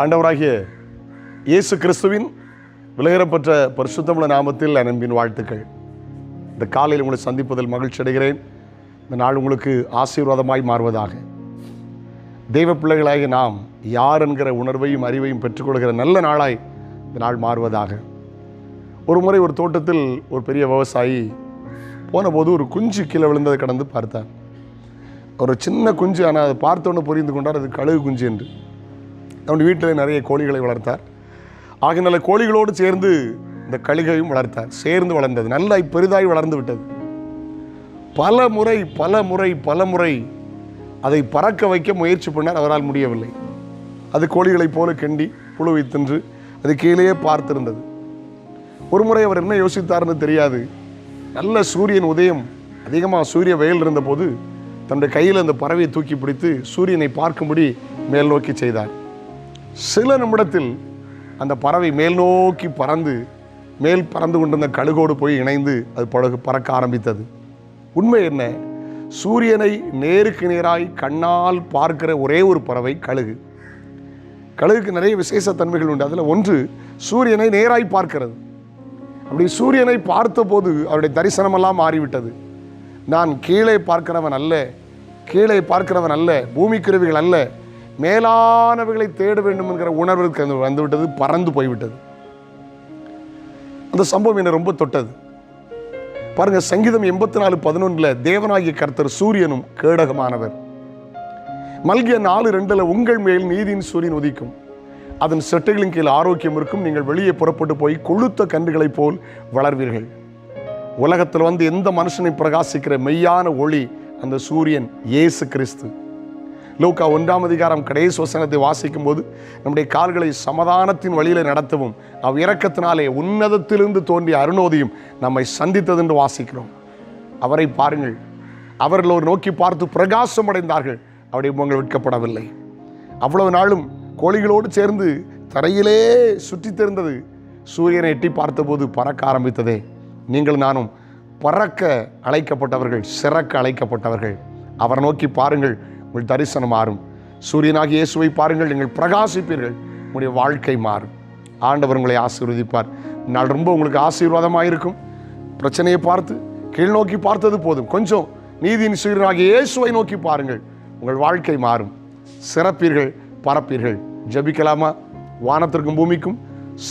ஆண்டவராகிய இயேசு கிறிஸ்துவின் விலகரப்பட்ட பரிசுத்தமுள்ள நாமத்தில் அன்பின் வாழ்த்துக்கள். இந்த காலையில் உங்களை சந்திப்பதில் மகிழ்ச்சி அடைகிறேன். இந்த நாள் உங்களுக்கு ஆசீர்வாதமாய் மாறுவதாக. தெய்வ பிள்ளைகளாகி நாம் யார் என்கிற உணர்வையும் அறிவையும் பெற்றுக்கொள்கிற நல்ல நாளாய் இந்த நாள் மாறுவதாக. ஒரு முறை ஒரு தோட்டத்தில் ஒரு பெரிய விவசாயி போனபோது ஒரு குஞ்சு கீழே விழுந்ததை கடந்து பார்த்தார். ஒரு சின்ன குஞ்சு ஆனால் அதை பார்த்தோன்னு புரிந்து கொண்டார் அது கழுகு குஞ்சு என்று. தன்னுடைய வீட்டில் நிறைய கோழிகளை வளர்த்தார். ஆகினால கோழிகளோடு சேர்ந்து இந்த கழுகையும் வளர்த்தார். சேர்ந்து வளர்ந்தது நல்லா பெரிதாய் வளர்ந்து விட்டது. பல முறை பல முறை பல முறை அதை பறக்க வைக்க முயற்சி பண்ணார். அவரால் முடியவில்லை. அது கோழிகளைப் போல கெண்டி புழுவை தின்று அது கீழேயே பார்த்திருந்தது. ஒரு முறை அவர் என்ன யோசித்தார்னு தெரியாது. நல்ல சூரியன் உதயம் அதிகமாக சூரிய வெயில் இருந்தபோது தன்னுடைய கையில் அந்த பறவையை தூக்கி பிடித்து சூரியனை பார்க்கும்படி மேல் நோக்கி செய்தார். சில நிமிடத்தில் அந்த பறவை மேல் நோக்கி பறந்து மேல் பறந்து கொண்டிருந்த கழுகோடு போய் இணைந்து அது பழகு பறக்க ஆரம்பித்தது. உண்மை என்ன? சூரியனை நேருக்கு நேராய் கண்ணால் பார்க்கிற ஒரே ஒரு பறவை கழுகு. கழுகுக்கு நிறைய விசேஷ தன்மைகள் உண்டு. அதில் ஒன்று சூரியனை நேராய் பார்க்கிறது. அப்படி சூரியனை பார்த்தபோது அவருடைய தரிசனமெல்லாம் மாறிவிட்டது. நான் கீழே பார்க்கிறவன் அல்ல கீழே பார்க்கிறவன் அல்ல பூமிக்குருவிகள் அல்ல மேலானவைகளை தேட வேண்டும் என்கிற உணர்வு வந்துவிட்டது பறந்து போய்விட்டது. அந்த சம்பவம் என்னை ரொம்ப தொட்டது. பாருங்க சங்கீதம் எண்பத்தி நாலு பதினொன்றில் தேவனாகிய கர்த்தர் சூரியனும் கேடகமானவர். மல்கிய நாலு ரெண்டில் உங்கள் மேல் நீதியின் சூரியன் உதிக்கும். அதன் செட்டைகளின் கீழ் ஆரோக்கியம் இருக்கும். நீங்கள் வெளியே புறப்பட்டு போய் கொளுத்த கன்றுகளைப் போல் வளர்வீர்கள். உலகத்தில் வந்து எந்த மனுஷனை பிரகாசிக்கிற மெய்யான ஒளி அந்த சூரியன் இயேசு கிறிஸ்து. லூக்கா ஒன்றாம் அதிகாரம் கடைசி வசனத்தை வாசிக்கும் போது நம்முடைய கால்களை சமாதானத்தின் வழியில் நடத்தவும் அவ் இறக்கத்தினாலே உன்னதத்திலிருந்து தோன்றிய அருணோதியும் நம்மை சந்தித்தது என்று வாசிக்கிறோம். அவரை பாருங்கள். அவர்கள் ஒரு நோக்கி பார்த்து பிரகாசம் அடைந்தார்கள். அவருடைய முகங்கள் விற்கப்படவில்லை அவ்வளவு நாளும் கோழிகளோடு சேர்ந்து தரையிலே சுற்றித் தெரிந்தது. சூரியனை எட்டி பார்த்தபோது பறக்க ஆரம்பித்ததே. நீங்கள் நானும் பறக்க அழைக்கப்பட்டவர்கள் சிறக்க அழைக்கப்பட்டவர்கள். அவரை நோக்கி பாருங்கள். உங்கள் தரிசனம் மாறும். சூரியனாகி இயேசுவை பாருங்கள் நீங்கள் பிரகாசிப்பீர்கள். உங்களுடைய வாழ்க்கை மாறும். ஆண்டவர் உங்களை ஆசீர்வதிப்பார். நாள் ரொம்ப உங்களுக்கு ஆசீர்வாதமாக இருக்கும். பிரச்சனையை பார்த்து கீழ் நோக்கி பார்த்தது போதும். கொஞ்சம் நீதியின் சூரியனாகிய இயேசுவை நோக்கி பாருங்கள். உங்கள் வாழ்க்கை மாறும். சிறப்பீர்கள் பரப்பீர்கள். ஜபிக்கலாமா? வானத்திற்கும் பூமிக்கும்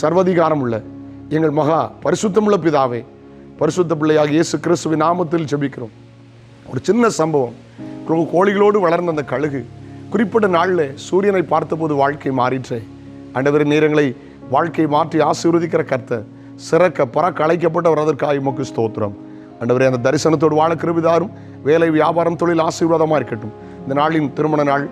சர்வதிகாரம் உள்ள எங்கள் மகா பரிசுத்தமுள்ள பிதாவே பரிசுத்த பிள்ளையாக இயேசு கிறிஸ்துவின் நாமத்தில் ஜபிக்கிறோம். ஒரு சின்ன சம்பவம். கோழிகளோடு வளர்ந்த அந்த கழுகு குறிப்பிட்ட நாளில் சூரியனை பார்த்தபோது வாழ்க்கை மாறிற்றே. ஆண்டவர் நேரங்களை வாழ்க்கை மாற்றி ஆசீர்வதிக்கிற கர்த்த சிறக்க பறக்க அழைக்கப்பட்டவர் அதற்காக உமக்கு ஸ்தோத்திரம். ஆண்டவரே அந்த தரிசனத்தோடு வாழ கிருபிதாரும் வேலை வியாபாரம் தொழில் ஆசீர்வாதமாக இருக்கட்டும். இந்த நாளின் திருமண நாள்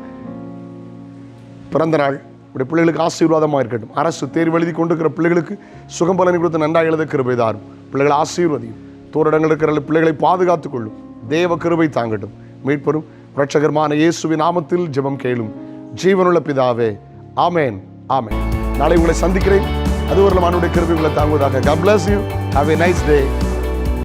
பிறந்த நாள் உடைய பிள்ளைகளுக்கு ஆசீர்வாதமாக இருக்கட்டும். அரசு தேர்வு எழுதி கொண்டிருக்கிற பிள்ளைகளுக்கு சுகம் பலனை கொடுத்து நன்றாக எழுத கிருபைதாரும். பிள்ளைகளை ஆசீர்வதியும். தோரிடங்கள் இருக்கிற பிள்ளைகளை பாதுகாத்துக் கொள்ளும். தேவ கிருபை தாங்கட்டும். மீட்பெரும். இரட்சகர்மான இயேசுவின் நாமத்தில் ஜெபம் கேளும். ஜீவனுள்ள பிதாவே ஆமேன் ஆமேன். நாளை உங்களை சந்திக்கிறேன். அது ஒரு மானுடைய உங்களை தாங்குவதாக couples you have have nice day